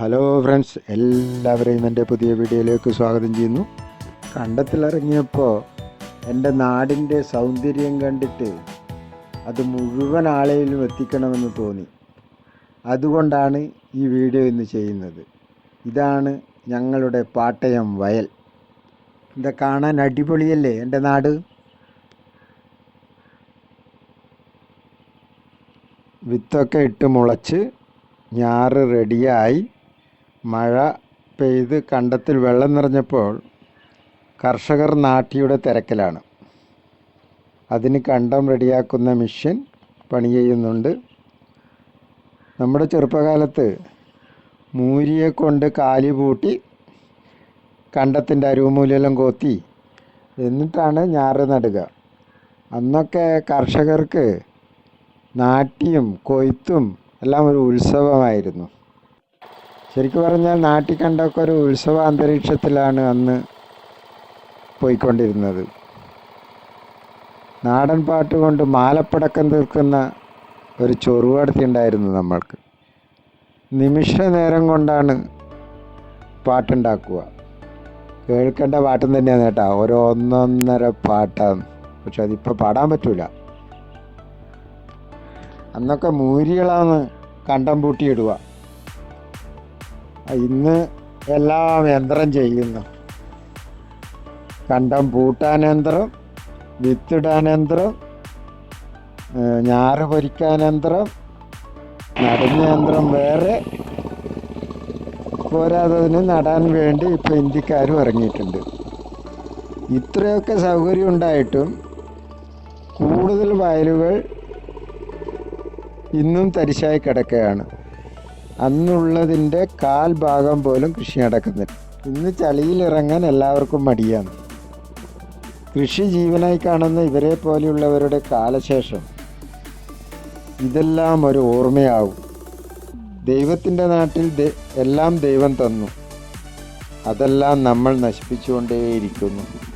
Hello friends എല്ലാവരെയും എന്റെ പുതിയ വീഡിയോയിലേക്ക് സ്വാഗതം ചെയ്യുന്നു. കണ്ടത്തിലിറങ്ങിയപ്പോൾ എന്റെ നാടിന്റെ സൗന്ദര്യം കണ്ടിട്ട് അത് മുഴുവൻ ആളെയിലും എത്തിക്കണമെന്ന് തോന്നി. അതുകൊണ്ടാണ് ഈ വീഡിയോ ഇന്ന് ചെയ്യുന്നത്. ഇതാണ് ഞങ്ങളുടെ പാട്ടയം വയൽ. ഇത് കാണാൻ അടിപൊളിയല്ലേ എന്റെ നാട്? വിത്തൊക്കെ ഇട്ട് മുളച്ച് ഞാറ് റെഡിയായി മഴ പെയ്ത് കണ്ടത്തിൽ വെള്ളം നിറഞ്ഞപ്പോൾ കർഷകർ നാട്ടിയുടെ തിരക്കിലാണ്. അതിന് കണ്ടം റെഡിയാക്കുന്ന മിഷ്യൻ പണി ചെയ്യുന്നുണ്ട്. നമ്മുടെ ചെറുപ്പകാലത്ത് മൂരിയെ കൊണ്ട് കാലി പൂട്ടി കണ്ടത്തിന്റെ അരുവുമൂലെല്ലാം കോത്തി എന്നിട്ടാണ് ഞാറ് നടുക. അന്നൊക്കെ കർഷകർക്ക് നാട്ടിയും കൊയ്ത്തും എല്ലാം ഒരു ഉത്സവമായിരുന്നു. ശരിക്കും പറഞ്ഞാൽ നാട്ടിൽ കണ്ടൊക്കെ ഒരു ഉത്സവ അന്തരീക്ഷത്തിലാണ് അന്ന് പോയിക്കൊണ്ടിരുന്നത്. നാടൻ പാട്ട് കൊണ്ട് മാലപ്പടക്കം തീർക്കുന്ന ഒരു ചൊറുവടത്തി ഉണ്ടായിരുന്നു നമ്മൾക്ക്. നിമിഷ നേരം കൊണ്ടാണ് പാട്ടുണ്ടാക്കുക. കേൾക്കേണ്ട പാട്ടും തന്നെയാണ് കേട്ടോ. ഓരോ ഒന്നൊന്നര പാട്ടാണ്. പക്ഷെ അതിപ്പോൾ പാടാൻ പറ്റൂല. അന്നൊക്കെ മൂരികളാണ് കണ്ടം പൂട്ടിയിടുക. ഇന്ന് എല്ലാം യന്ത്രം ചെയ്യുന്നു. കണ്ടം പൂട്ടാൻ യന്ത്രം വിത്തിടാൻ യന്ത്രം ഞാറ് പൊരിക്കാൻ യന്ത്രം നടുന്ന യന്ത്രം വേറെ. പോരാതതിന് നടാൻ വേണ്ടി ഇപ്പോൾ ഇന്ത്യക്കാരും ഇറങ്ങിയിട്ടുണ്ട്. ഇത്രയൊക്കെ സൗകര്യം ഉണ്ടായിട്ടും കൂടുതൽ വയലുകൾ ഇന്നും തരിശായി കിടക്കുകയാണ്. അന്നുള്ളതിന്റെ കാൽ ഭാഗം പോലും കൃഷി നടക്കുന്നില്ല. ഇന്ന് ചളിയിലിറങ്ങാൻ എല്ലാവർക്കും മടിയാണ്. കൃഷി ജീവനായി കാണുന്ന ഇവരെ പോലെയുള്ളവരുടെ കാലശേഷം ഇതെല്ലാം ഒരു ഓർമ്മയാവും. ദൈവത്തിന്റെ നാട്ടിൽ എല്ലാം ദൈവം തന്നു. അതെല്ലാം നമ്മൾ നശിപ്പിച്ചുകൊണ്ടേയിരിക്കുന്നു.